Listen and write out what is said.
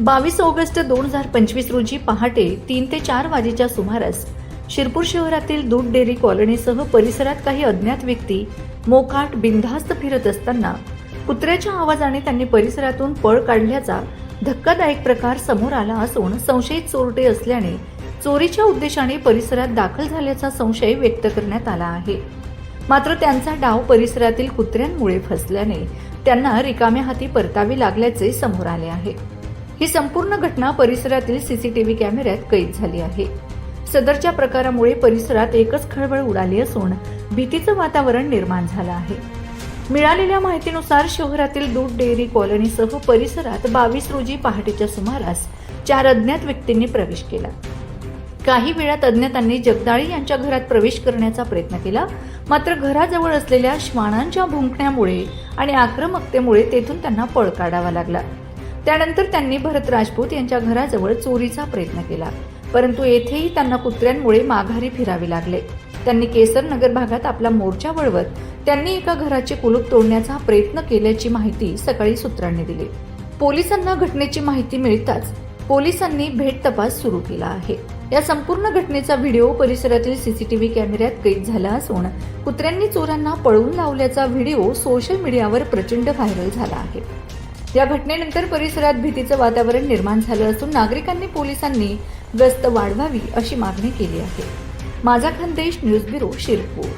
बावीस ऑगस्ट दोन हजार पंचवीस रोजी पहाटे तीन ते चार वाजेच्या सुमारास शिरपूर शहरातील दूध डेअरी कॉलनीसह परिसरात काही अज्ञात व्यक्ती मोकाट बिनधास्त फिरत असताना कुत्र्याच्या आवाजाने त्यांनी परिसरातून पळ काढल्याचा धक्कादायक प्रकार समोर आला असून संशयित चोरटे असल्याने चोरीच्या उद्देशाने परिसरात दाखल झाल्याचा संशय व्यक्त करण्यात आला आहे. मात्र त्यांचा डाव परिसरातील कुत्र्यांमुळे फसल्याने त्यांना रिकाम्या हाती परतावे लागल्याचे समोर आले आहे. ही संपूर्ण घटना परिसरातील सीसीटीव्ही कॅमेऱ्यात कैद झाली आहे. सदरच्या प्रकारामुळे परिसरात एकच खळबळ उडाली असून भीतीचं वातावरण निर्माण झालं आहे. मिळालेल्या माहितीनुसार शहरातील दूध डेअरी कॉलनीसह परिसरात बावीस रोजी पहाटेच्या सुमारास चार अज्ञात व्यक्तींनी प्रवेश केला. काही वेळात अज्ञातांनी जगदाळी यांच्या घरात प्रवेश करण्याचा प्रयत्न केला मात्र घराजवळ असलेल्या श्वानांच्या भुंकण्यामुळे आणि आक्रमकतेमुळे तेथून त्यांना पळ काढावा लागला. त्यानंतर त्यांनी भरत राजपूत यांच्या घराजवळ चोरीचा प्रयत्न केला. परंतु येथेही त्यांना कुत्र्यांमुळे माघारी फिरावे लागले. त्यांनी केसरनगर भागात आपला मोर्चा वळवत त्यांनी एका घराचे कुलूप तोडण्याचा प्रयत्न केल्याची माहिती सकाळी सूत्रांनी दिली. पोलिसांना घटनेची माहिती मिळताच पोलिसांनी भेट तपास सुरू केला आहे. या संपूर्ण घटनेचा व्हिडिओ परिसरातील सीसीटीव्ही कॅमेऱ्यात कैद झाला असून कुत्र्यांनी चोरांना पळवून लावल्याचा व्हिडिओ सोशल मीडियावर प्रचंड व्हायरल झाला आहे. या घटनेनंतर परिसरात भीतीचं वातावरण निर्माण झालं असून नागरिकांनी पोलिसांनी गस्त वाढवावी अशी मागणी केली आहे. माझा खानदेश न्यूज ब्युरो शिरपूर.